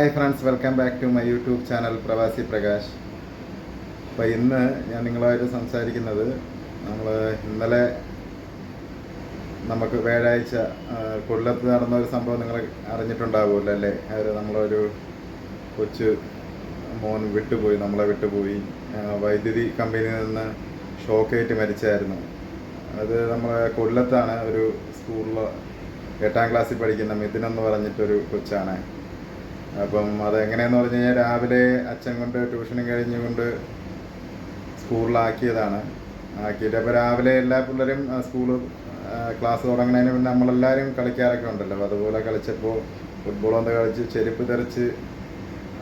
Hi friends welcome back to my YouTube channel പ്രവാസി പ്രകാശ് അപ്പോൾ ഇന്ന് ഞാൻ നിങ്ങളുമായിട്ട് സംസാരിക്കുന്നത് നമ്മൾ ഇന്നലെ നമുക്ക് വ്യാഴാഴ്ച കൊല്ലത്ത് നടന്ന ഒരു സംഭവം നിങ്ങൾ അറിഞ്ഞിട്ടുണ്ടാവുമല്ലോ അല്ലേ? അവർ നമ്മളൊരു കൊച്ചു മോൻ വിട്ടുപോയി നമ്മളെ വിട്ടുപോയി. വൈദ്യുതി കമ്പനിയിൽ നിന്ന് ഷോക്കേറ്റ് മരിച്ചായിരുന്നു. അത് നമ്മളെ കൊല്ലത്താണ് ഒരു സ്കൂളിൽ എട്ടാം ക്ലാസ്സിൽ പഠിക്കുന്ന മിഥുൻ എന്ന് പറഞ്ഞിട്ടൊരു കൊച്ചാണ്. അപ്പം അതെങ്ങനെയെന്ന് പറഞ്ഞു കഴിഞ്ഞാൽ രാവിലെ അച്ഛൻ കൊണ്ട് ട്യൂഷനും കഴിഞ്ഞുകൊണ്ട് സ്കൂളിലാക്കിയതാണ്. ആക്കിയിട്ട് അപ്പോൾ രാവിലെ എല്ലാ പിള്ളേരും സ്കൂൾ ക്ലാസ് തുടങ്ങുന്നതിന് മുന്നേ നമ്മളെല്ലാവരും കളിക്കാറൊക്കെ ഉണ്ടല്ലോ. അതുപോലെ കളിച്ചപ്പോൾ ഫുട്ബോൾ ഒന്ന് കളിച്ച് ചെരുപ്പ് തെറിച്ച്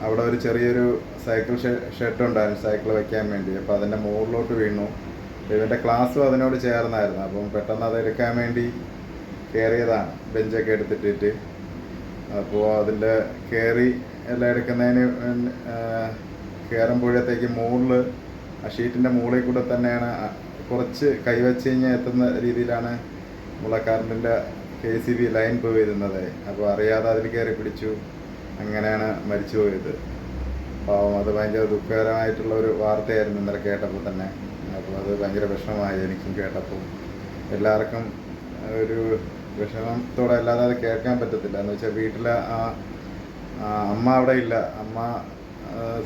അവിടെ ഒരു ചെറിയൊരു സൈക്കിൾ ഷെഡ് ഉണ്ടായിരുന്നു സൈക്കിൾ വെക്കാൻ വേണ്ടി. അപ്പോൾ അതിന്റെ മുകളിലോട്ട് വീണു. ഇവന്റെ ക്ലാസ്സും അതിനോട് ചേർന്നായിരുന്നു. അപ്പം പെട്ടെന്ന് അത് എടുക്കാൻ വേണ്ടി കയറിയതാണ്. ബെഞ്ചൊക്കെ എടുത്തിട്ടിട്ട്. അപ്പോൾ അതിന്റെ കയറി എല്ലാം എടുക്കുന്നതിന് കയറുമ്പോഴത്തേക്ക് മുകളിൽ ആ ഷീറ്റിന്റെ മുകളിൽ കൂടെ തന്നെയാണ് കുറച്ച് കൈവച്ച് കഴിഞ്ഞാൽ എത്തുന്ന രീതിയിലാണ് നമ്മളെ കറണ്ടിന്റെ കെ സി ബി ലൈൻ പോയിരുന്നത്. അപ്പോൾ അറിയാതെ അതിൽ കയറി പിടിച്ചു. അങ്ങനെയാണ് മരിച്ചു പോയത്. പാവം അത് ഭയങ്കര ദുഃഖകരമായിട്ടുള്ള ഒരു വാർത്തയായിരുന്നു ഇന്നലെ കേട്ടപ്പോൾ തന്നെ. അപ്പോൾ അത് ഭയങ്കര വിഷമമായി എനിക്കും കേട്ടപ്പോൾ. എല്ലാവർക്കും ഒരു വിഷമത്തോടെ അല്ലാതെ അത് കേൾക്കാൻ പറ്റത്തില്ല. എന്ന് വെച്ചാൽ വീട്ടിലെ ആ അമ്മ അവിടെ ഇല്ല. അമ്മ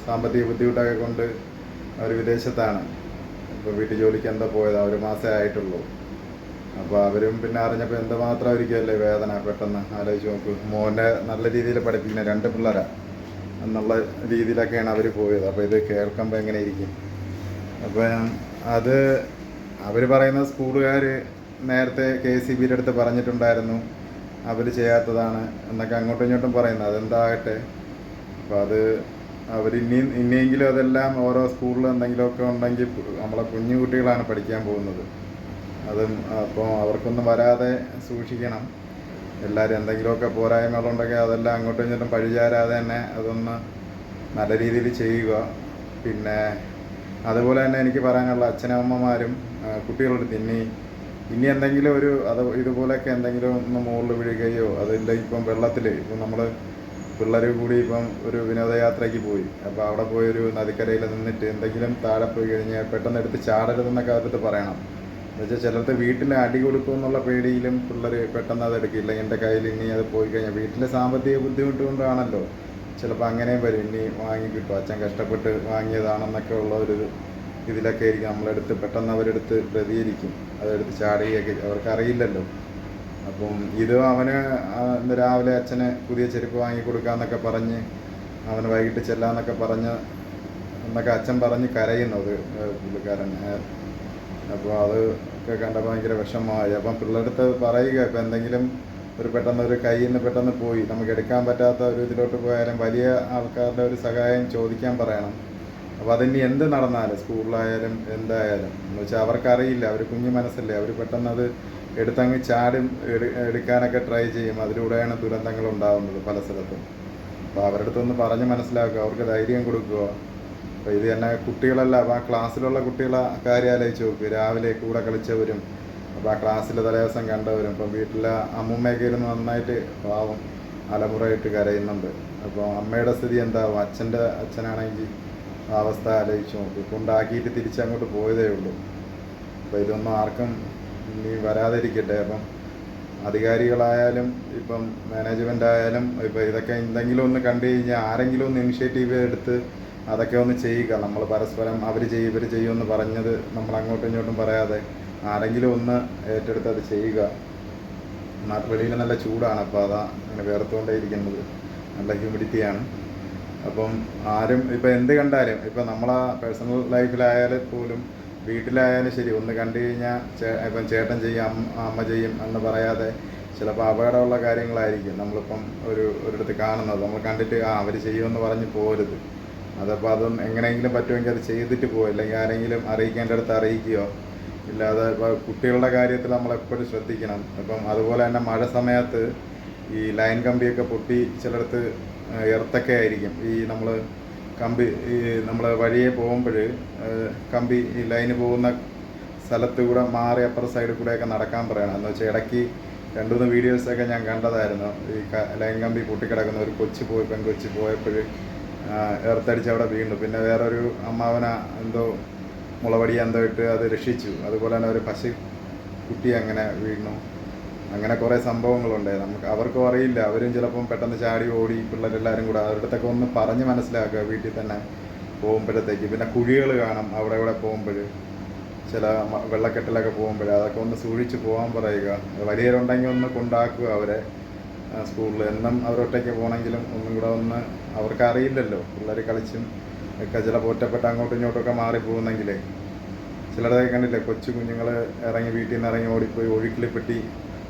സാമ്പത്തിക ബുദ്ധിമുട്ടൊക്കെ കൊണ്ട് അവർ വിദേശത്താണ്. ഇപ്പോൾ വീട്ടു ജോലിക്ക് എന്താ പോയത്? ഒരു മാസമേ ആയിട്ടുള്ളൂ. അപ്പോൾ അവരും പിന്നെ അറിഞ്ഞപ്പോൾ എന്തുമാത്രം ആയിരിക്കുമല്ലേ വേദന പെട്ടെന്ന് ആലോചിച്ച് നോക്ക്. മോനെ നല്ല രീതിയിൽ പഠിപ്പിക്കുന്ന രണ്ട് പിള്ളേരാ. എന്നുള്ള രീതിയിലൊക്കെയാണ് അവർ പോയത്. അപ്പോൾ ഇത് കേൾക്കുമ്പോൾ എങ്ങനെ ഇരിക്കും? അപ്പം അത് അവർ പറയുന്ന സ്കൂളുകാർ നേരത്തെ കെ സി ബിയുടെ അടുത്ത് പറഞ്ഞിട്ടുണ്ടായിരുന്നു. അവർ ചെയ്യാത്തതാണ് എന്നൊക്കെ അങ്ങോട്ടും ഇങ്ങോട്ടും പറയുന്നത് അതെന്താകട്ടെ? അപ്പോൾ അത് അവർ ഇനിയും ഇനിയെങ്കിലും അതെല്ലാം ഓരോ സ്കൂളിൽ എന്തെങ്കിലുമൊക്കെ ഉണ്ടെങ്കിൽ നമ്മളെ കുഞ്ഞു കുട്ടികളാണ് പഠിക്കാൻ പോകുന്നത്. അതും അപ്പോൾ അവർക്കൊന്നും വരാതെ സൂക്ഷിക്കണം. എല്ലാവരും എന്തെങ്കിലുമൊക്കെ പോരായ്മകളുണ്ടെങ്കിൽ അതെല്ലാം അങ്ങോട്ടും ഇങ്ങോട്ടും പഴിചാരാതെ തന്നെ അതൊന്ന് നല്ല രീതിയിൽ ചെയ്യുക. പിന്നെ അതുപോലെ തന്നെ എനിക്ക് പറയാനുള്ള അച്ഛനമ്മമാരും കുട്ടികളുടെ അടുത്ത് ഇനി എന്തെങ്കിലും ഒരു അത് ഇതുപോലെയൊക്കെ എന്തെങ്കിലും ഒന്ന് മുകളിൽ വീഴുകയോ അതിന്റെ ഇപ്പം വെള്ളത്തിൽ ഇപ്പം നമ്മൾ പിള്ളേർ കൂടി ഇപ്പം ഒരു വിനോദയാത്രയ്ക്ക് പോയി. അപ്പോൾ അവിടെ പോയി ഒരു നദിക്കരയിൽ നിന്നിട്ട് എന്തെങ്കിലും താഴെ പോയി കഴിഞ്ഞാൽ പെട്ടെന്ന് എടുത്ത് ചാടരുതെന്നൊക്കെ അതിട്ട് പറയണം. എന്നുവെച്ചാൽ ചിലർക്ക് വീട്ടിൽ അടി കൊടുക്കും എന്നുള്ള പേടിയിലും പിള്ളേർ പെട്ടെന്ന് അത് എടുക്കില്ല. എന്റെ കയ്യിൽ ഇനി അത് പോയി കഴിഞ്ഞാൽ വീട്ടിലെ സാമ്പത്തിക ബുദ്ധിമുട്ട് കൊണ്ടാണല്ലോ. ചിലപ്പോൾ അങ്ങനെയും വരും. ഇനി വാങ്ങി കിട്ടും. അച്ഛൻ കഷ്ടപ്പെട്ട് വാങ്ങിയതാണെന്നൊക്കെ ഉള്ള ഒരു ഇതിലൊക്കെ ആയിരിക്കും. നമ്മളെടുത്ത് പെട്ടെന്ന് അവരെടുത്ത് പ്രതികരിക്കും. അതെടുത്ത് ചാടുകയൊക്കെ അവർക്ക് അറിയില്ലല്ലോ അപ്പം ഇത് അവന് ഇന്ന് രാവിലെ അച്ഛന് പുതിയ ചെരുപ്പ് വാങ്ങി കൊടുക്കാന്നൊക്കെ പറഞ്ഞ് അവന് വൈകിട്ട് ചെല്ലാന്നൊക്കെ പറഞ്ഞ് എന്നൊക്കെ അച്ഛൻ പറഞ്ഞ് കരയുന്നു അത് പുള്ളിക്കാരൻ. അപ്പോൾ അത് ഒക്കെ കണ്ടപ്പോൾ ഭയങ്കര വിഷമമായി. അപ്പം പിള്ളേരടുത്ത് പറയുക ഇപ്പം എന്തെങ്കിലും ഒരു പെട്ടെന്ന് ഒരു കയ്യിൽ നിന്ന് പെട്ടെന്ന് പോയി. നമുക്ക് എടുക്കാൻ പറ്റാത്ത ഒരു ഇതിലോട്ട് പോയാലും വലിയ ആൾക്കാരുടെ ഒരു സഹായം ചോദിക്കാൻ പറയണം. അപ്പോൾ അതിന് എന്ത് നടന്നാലും സ്കൂളിലായാലും എന്തായാലും എന്ന് വെച്ചാൽ അവർക്കറിയില്ല അവർ കുഞ്ഞു മനസ്സല്ലേ അവർ പെട്ടെന്ന് അത് എടുത്തങ്ങ് ചാടും എടുക്കാനൊക്കെ ട്രൈ ചെയ്യും അതിലൂടെയാണ് ദുരന്തങ്ങൾ ഉണ്ടാകുന്നത് പല സ്ഥലത്തും. അപ്പോൾ അവരുടെ അടുത്തൊന്ന് പറഞ്ഞ് മനസ്സിലാക്കുക അവർക്ക് ധൈര്യം കൊടുക്കുക. അപ്പോൾ ഇത് തന്നെ കുട്ടികളല്ല അപ്പോൾ ആ ക്ലാസ്സിലുള്ള കുട്ടികളെ കാര്യം ആലോചിച്ച് നോക്ക്. രാവിലെ കൂടെ കളിച്ചവരും അപ്പോൾ ആ ക്ലാസ്സിൽ തലേദിവസം കണ്ടവരും ഇപ്പം വീട്ടിലെ അമ്മുമ്മയൊക്കെ ഇരുന്ന് നന്നായിട്ട് പാവം അലമുറയിട്ട് കരയുന്നുണ്ട്. അപ്പോൾ അമ്മയുടെ സ്ഥിതി എന്താവും? അച്ഛന്റെ അച്ഛനാണെങ്കിൽ അവസ്ഥ ആലോചിച്ച് ഇപ്പം കൊണ്ടാക്കിയിട്ട് തിരിച്ചങ്ങോട്ട് പോയതേ ഉള്ളൂ. അപ്പോൾ ഇതൊന്നും ആർക്കും ഇനി വരാതിരിക്കട്ടെ. അപ്പം അധികാരികളായാലും ഇപ്പം മാനേജ്മെന്റ് ആയാലും ഇപ്പം ഇതൊക്കെ എന്തെങ്കിലും ഒന്ന് കണ്ടു കഴിഞ്ഞാൽ ആരെങ്കിലും ഒന്ന് ഇനിഷ്യേറ്റീവ് എടുത്ത് അതൊക്കെ ഒന്ന് ചെയ്യുക. നമ്മൾ പരസ്പരം അവർ ചെയ്യും ഇവർ ചെയ്യുമെന്ന് പറഞ്ഞത് നമ്മൾ അങ്ങോട്ടും ഇങ്ങോട്ടും പറയാതെ ആരെങ്കിലും ഒന്ന് ഏറ്റെടുത്ത് അത് ചെയ്യുക. വെളിയിൽ നല്ല ചൂടാണ്. അപ്പോൾ അതാ അങ്ങനെ വേർത്തുകൊണ്ടേ ഇരിക്കുന്നത് നല്ല ഹ്യൂമിഡിറ്റിയാണ് അപ്പം ആരും ഇപ്പം എന്ത് കണ്ടാലും ഇപ്പം നമ്മളെ പേഴ്സണൽ ലൈഫിലായാലും പോലും വീട്ടിലായാലും ശരി ഒന്ന് കണ്ടു കഴിഞ്ഞാൽ ചേ ഇപ്പം ചേട്ടൻ ചെയ്യും അമ്മ ചെയ്യും എന്ന് പറയാതെ ചിലപ്പോൾ അപകടമുള്ള കാര്യങ്ങളായിരിക്കും നമ്മളിപ്പം ഒരു ഒരിടത്ത് കാണുന്നത്. നമ്മൾ കണ്ടിട്ട് ആ അവർ ചെയ്യുമെന്ന് പറഞ്ഞ് പോരുത്. അതപ്പോൾ അതും എങ്ങനെയെങ്കിലും പറ്റുമെങ്കിൽ അത് ചെയ്തിട്ട് പോകും അല്ലെങ്കിൽ ആരെങ്കിലും അറിയിക്കേണ്ട അടുത്ത് അറിയിക്കുകയോ ഇല്ലാതെ ഇപ്പോൾ കുട്ടികളുടെ കാര്യത്തിൽ നമ്മൾ എപ്പോഴും ശ്രദ്ധിക്കണം. ഇപ്പം അതുപോലെ തന്നെ മഴ സമയത്ത് ഈ ലൈൻ കമ്പിയൊക്കെ പൊട്ടി ചിലയിടത്ത് എർത്തൊക്കെ ആയിരിക്കും. ഈ നമ്മൾ കമ്പി ഈ നമ്മൾ വഴിയെ പോകുമ്പോൾ കമ്പി ഈ ലൈന് പോകുന്ന സ്ഥലത്ത് കൂടെ മാറി അപ്പുറ സൈഡിൽ കൂടെയൊക്കെ നടക്കാൻ പറയണം. എന്ന് വെച്ചാൽ ഇടയ്ക്ക് രണ്ടു മൂന്ന് വീഡിയോസൊക്കെ ഞാൻ കണ്ടതായിരുന്നു. ഈ ലൈൻ കമ്പി പൊട്ടിക്കിടക്കുന്ന ഒരു കൊച്ചു പോയി പെൺകൊച്ചു പോയപ്പോൾ എർത്തടിച്ച് അവിടെ വീണു. പിന്നെ വേറൊരു അമ്മാവന എന്തോ മുളവടി എന്തോ ഇട്ട് അത് രക്ഷിച്ചു. അതുപോലെ തന്നെ ഒരു പശു കുട്ടി അങ്ങനെ വീണു. അങ്ങനെ കുറേ സംഭവങ്ങളുണ്ട്. നമുക്ക് അവർക്കും അറിയില്ല. അവരും ചിലപ്പം പെട്ടെന്ന് ചാടി ഓടി പിള്ളേരെല്ലാവരും കൂടെ അവരുടെ അടുത്തൊക്കെ ഒന്ന് പറഞ്ഞ് മനസ്സിലാക്കുക വീട്ടിൽ തന്നെ പോകുമ്പോഴത്തേക്ക്. പിന്നെ കുഴികൾ കാണും അവിടെ ഇവിടെ പോകുമ്പോൾ. ചില വെള്ളക്കെട്ടിലൊക്കെ പോകുമ്പോൾ അതൊക്കെ ഒന്ന് സൂക്ഷിച്ച് പോകാൻ പറയുക. വലിയവരുണ്ടെങ്കിൽ ഒന്ന് കൊണ്ടാക്കുക അവരെ സ്കൂളിൽ. എന്നും അവരൊറ്റയ്ക്ക് പോകണമെങ്കിലും ഒന്നും കൂടെ ഒന്ന് അവർക്ക് അറിയില്ലല്ലോ. പിള്ളേർ കളിച്ചും ഒക്കെ ചിലപ്പോൾ ഒറ്റപ്പെട്ട് അങ്ങോട്ടും ഇങ്ങോട്ടും മാറി പോകുന്നെങ്കിലേ. ചിലരൊക്കെ കണ്ടില്ലേ? കൊച്ചു കുഞ്ഞുങ്ങൾ ഇറങ്ങി വീട്ടിൽ നിന്ന് ഇറങ്ങി ഓടിപ്പോയി ഒഴുക്കിൽ പെട്ടി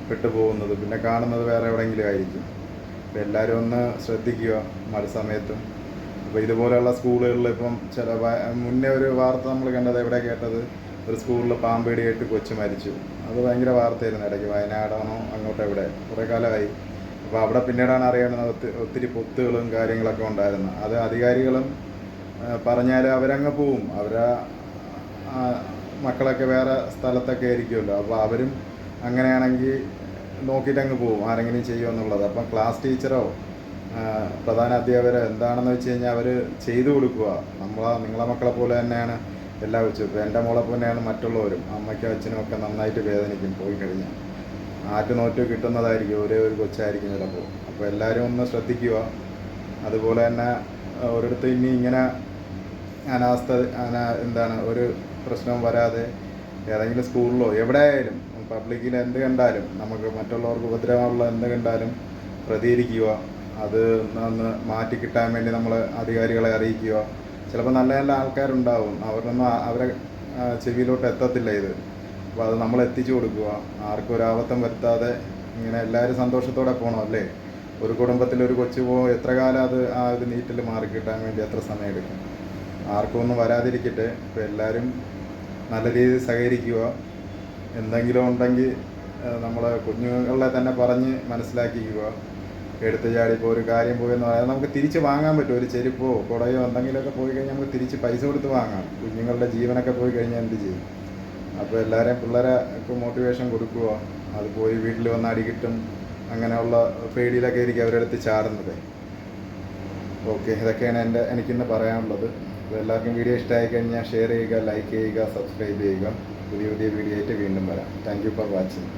പെട്ടു പോകുന്നത് പിന്നെ കാണുന്നത് വേറെ എവിടെയെങ്കിലും ആയിരിക്കും. അപ്പോൾ എല്ലാവരും ഒന്ന് ശ്രദ്ധിക്കുക മഴ സമയത്തും. അപ്പോൾ ഇതുപോലെയുള്ള സ്കൂളുകളിൽ ഇപ്പം ചില മുന്നേ ഒരു വാർത്ത നമ്മൾ കണ്ടത് എവിടെ കേട്ടത്? ഒരു സ്കൂളിൽ പാമ്പേടിയായിട്ട് കൊച്ചു മരിച്ചു. അത് ഭയങ്കര വാർത്തയായിരുന്നു. ഇടയ്ക്ക് വയനാടാണോ അങ്ങോട്ട് എവിടെ? കുറേ കാലമായി. അപ്പോൾ അവിടെ പിന്നീടാണ് അറിയേണ്ടത് ഒത്തിരി ഒത്തിരി പൊത്തുകളും കാര്യങ്ങളൊക്കെ ഉണ്ടായിരുന്നു. അത് അധികാരികളും പറഞ്ഞാൽ അവരങ്ങ് പോവും. അവരാ മക്കളൊക്കെ വേറെ സ്ഥലത്തൊക്കെ ആയിരിക്കുമല്ലോ. അപ്പോൾ അവരും അങ്ങനെയാണെങ്കിൽ നോക്കിയിട്ട് അങ്ങ് പോകും ആരെങ്കിലും ചെയ്യുമോ എന്നുള്ളത്. അപ്പം ക്ലാസ് ടീച്ചറോ പ്രധാന അധ്യാപകരോ എന്താണെന്ന് വെച്ച് കഴിഞ്ഞാൽ അവർ ചെയ്തു കൊടുക്കുക. നമ്മളെ നിങ്ങളെ മക്കളെ പോലെ തന്നെയാണ് എല്ലാ വെച്ചും ഇപ്പോൾ എന്റെ മോളെ പോലെയാണ് മറ്റുള്ളവരും. അമ്മയ്ക്കും അച്ഛനും ഒക്കെ നന്നായിട്ട് വേദനിക്കും പോയി കഴിഞ്ഞാൽ. ആറ്റു നോറ്റ് കിട്ടുന്നതായിരിക്കും ഒരേ ഒരു കൊച്ചായിരിക്കും ചിലപ്പോൾ. അപ്പോൾ എല്ലാവരും ഒന്ന് ശ്രദ്ധിക്കുക. അതുപോലെ തന്നെ ഒരിടത്ത് ഇനി ഇങ്ങനെ അനാസ്ഥ അന എന്താണ് ഒരു പ്രശ്നവും വരാതെ ഏതെങ്കിലും സ്കൂളിലോ എവിടെ ആയാലും പബ്ലിക്കിൽ എന്ത് കണ്ടാലും നമുക്ക് മറ്റുള്ളവർക്ക് ഉപദ്രവമുള്ള എന്ത് കണ്ടാലും പ്രതികരിക്കുക. അത് ഒന്ന് മാറ്റി കിട്ടാൻ വേണ്ടി നമ്മൾ അധികാരികളെ അറിയിക്കുക. ചിലപ്പോൾ നല്ല നല്ല ആൾക്കാരുണ്ടാവും. അവരൊന്നും അവരെ ചെവിയിലോട്ട് എത്തത്തില്ല ഇത്. അപ്പോൾ അത് നമ്മൾ എത്തിച്ചു കൊടുക്കുക. ആർക്കും ഒരു ആപത്തം വരുത്താതെ ഇങ്ങനെ എല്ലാവരും സന്തോഷത്തോടെ പോകണം അല്ലേ? ഒരു കുടുംബത്തിൽ ഒരു കൊച്ചു പോകും എത്ര കാലം അത് ആ ഒരു നീറ്റിൽ മാറി കിട്ടാൻ വേണ്ടി എത്ര സമയം എടുക്കും? ആർക്കും ഒന്നും വരാതിരിക്കട്ടെ. ഇപ്പോൾ എല്ലാവരും നല്ല രീതിയിൽ സഹകരിക്കുക. എന്തെങ്കിലും ഉണ്ടെങ്കിൽ നമ്മൾ കുഞ്ഞുങ്ങളെ തന്നെ പറഞ്ഞ് മനസ്സിലാക്കിക്കുക. എടുത്ത് ചാടി ഇപ്പോൾ ഒരു കാര്യം പോയെന്ന് പറയാൻ നമുക്ക് തിരിച്ച് വാങ്ങാൻ പറ്റും. ഒരു ചെരുപ്പോ കുടയോ എന്തെങ്കിലുമൊക്കെ പോയി കഴിഞ്ഞാൽ നമുക്ക് തിരിച്ച് പൈസ കൊടുത്ത് വാങ്ങാം. കുഞ്ഞുങ്ങളുടെ ജീവനൊക്കെ പോയി കഴിഞ്ഞാൽ എന്ത് ചെയ്യും? അപ്പോൾ എല്ലാവരെയും പിള്ളേരെ മോട്ടിവേഷൻ കൊടുക്കുക. അത് പോയി വീട്ടിൽ വന്ന് അടി കിട്ടും. അങ്ങനെയുള്ള പേടിയിലൊക്കെ ആയിരിക്കും അവരെടുത്ത് ചാടുന്നത്. ഓക്കെ ഇതൊക്കെയാണ് എന്റെ എനിക്കിന്ന് പറയാനുള്ളത്. അപ്പോൾ എല്ലാവർക്കും വീഡിയോ ഇഷ്ടമായി കഴിഞ്ഞാൽ ഷെയർ ചെയ്യുക ലൈക്ക് ചെയ്യുക സബ്സ്ക്രൈബ് ചെയ്യുക. പുതിയ പുതിയ വീഡിയോ ആയിട്ട് വീണ്ടും വരാം. Thank you for watching